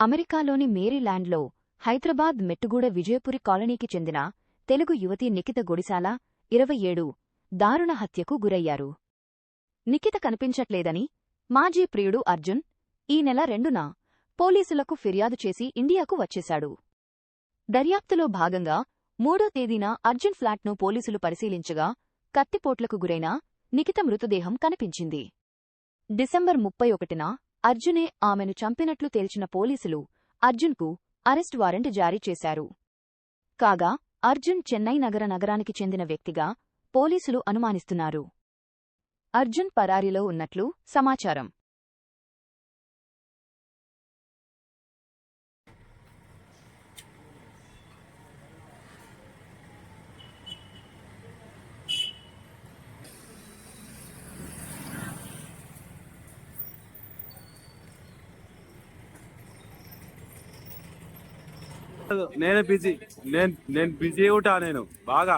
అమెరికాలోని మేరీల్యాండ్లో హైదరాబాద్ మెట్టుగూడ విజయపురి కాలనీకి చెందిన తెలుగు యువతి నిఖిత గొడిసాల ఇరవై ఏడు దారుణ హత్యకు గురయ్యారు. నిఖిత కనిపించట్లేదని మాజీ ప్రియుడు అర్జున్ ఈ నెల రెండున పోలీసులకు ఫిర్యాదు చేసి ఇండియాకు వచ్చేశాడు. దర్యాప్తులో భాగంగా మూడో తేదీన అర్జున్ ఫ్లాట్ను పోలీసులు పరిశీలించగా కత్తిపోట్లకు గురైన నిఖిత మృతదేహం కనిపించింది. డిసెంబర్ ముప్పై ఒకటిన అర్జునే ఆమెను చంపినట్లు తేల్చిన పోలీసులు అర్జున్కు అరెస్ట్ వారెంట్ జారీ చేశారు. కాగా అర్జున్ చెన్నై నగర నగరానికి చెందిన వ్యక్తిగా పోలీసులు అనుమానిస్తున్నారు. అర్జున్ పరారీలో ఉన్నట్లు సమాచారం. నేను బిజీ నేను నేను బిజీ ఉంటా నేను బాగా.